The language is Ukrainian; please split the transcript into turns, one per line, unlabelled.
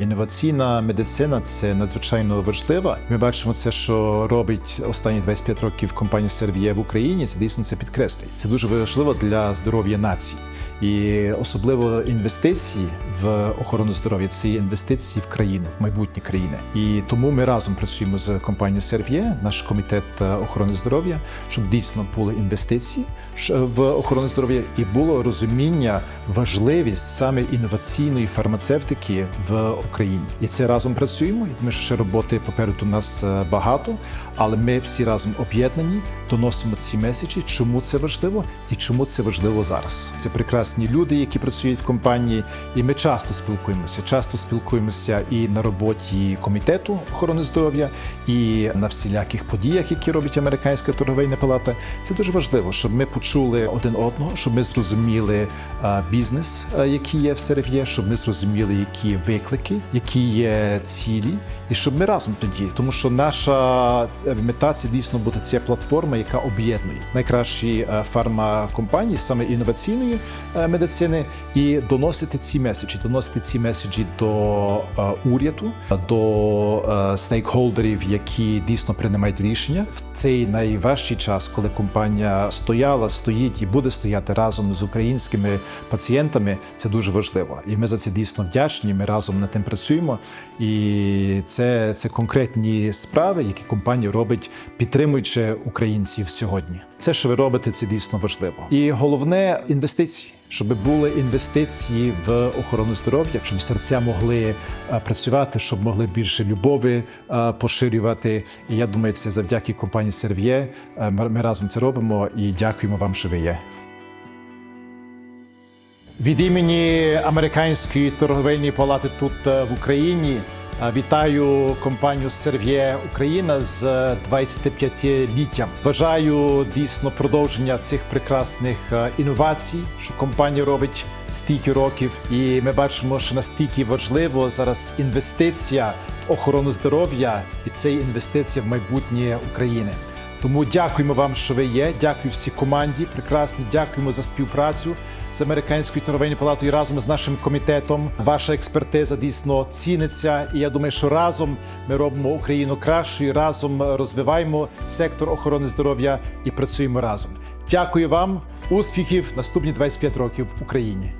Інноваційна медицина це надзвичайно важлива. Ми бачимо це, що робить останні 25 років компанія Сервіє в Україні. Це дійсно це підкреслює. Це дуже важливо для здоров'я нації. І особливо інвестиції в охорону здоров'я це інвестиції в країну, в майбутнє країни. І тому ми разом працюємо з компанією Servier, наш комітет е, охорони здоров'я, щоб дійсно були інвестиції в охорону здоров'я і було розуміння важливість саме інноваційної фармацевтики в Україні. І це разом працюємо. І тому що ще роботи попереду нас е, багато, але ми всі разом об'єднані, доносимо ці меседжі, чому це важливо і чому це важливо зараз. Це прекрасні люди, які працюють в компанії, і ми часто спілкуємося. Часто спілкуємося і на роботі комітету охорони здоров'я, і на всіляких подіях, які робить американська торговельна палата. Це дуже важливо, щоб ми почули один одного, щоб ми зрозуміли бізнес, який є в Серв'є, щоб ми зрозуміли, які виклики, які є цілі, і щоб ми разом тоді, тому що наша е, мета це дійсно бути ця платформа, яка об'єднує найкращі е, фармакомпанії, саме інноваційної е, медицини, і доносити ці меседжі, доносити ці меседжі до е, уряду, до стейкхолдерів, які дійсно приймають рішення в цей найважчий час, коли компанія стояла, стоїть і буде стояти разом з українськими пацієнтами. Це дуже важливо, і ми за це дійсно вдячні. Ми разом над тим працюємо, і це, це конкретні справи, які компанія робить, підтримуючи українців сьогодні. Це, що ви робите, це дійсно важливо. І головне інвестиції. Щоб були інвестиції в охорону здоров'я, щоб серця могли е, працювати, щоб могли більше любові е, поширювати. І я думаю, це завдяки компанії Servier. Е, Ми разом це робимо і дякуємо вам, що ви є. Від імені американської торговельної палати тут в Україні вітаю компанію Servier Україна з 25-літтям. Бажаю дійсно продовження цих прекрасних е, інновацій, що компанія робить стільки років. І ми бачимо, що настільки важливо зараз інвестиція в охорону здоров'я, і це інвестиція в майбутнє України. Тому дякуємо вам, що ви є. Дякую всій команді. Прекрасні. Дякуємо за співпрацю з американською торговельною палатою разом з нашим комітетом. Ваша експертиза дійсно ціниться. І я думаю, що разом ми робимо Україну кращою. Разом розвиваємо сектор охорони здоров'я і працюємо разом. Дякую вам, успіхів наступні 25 років в Україні.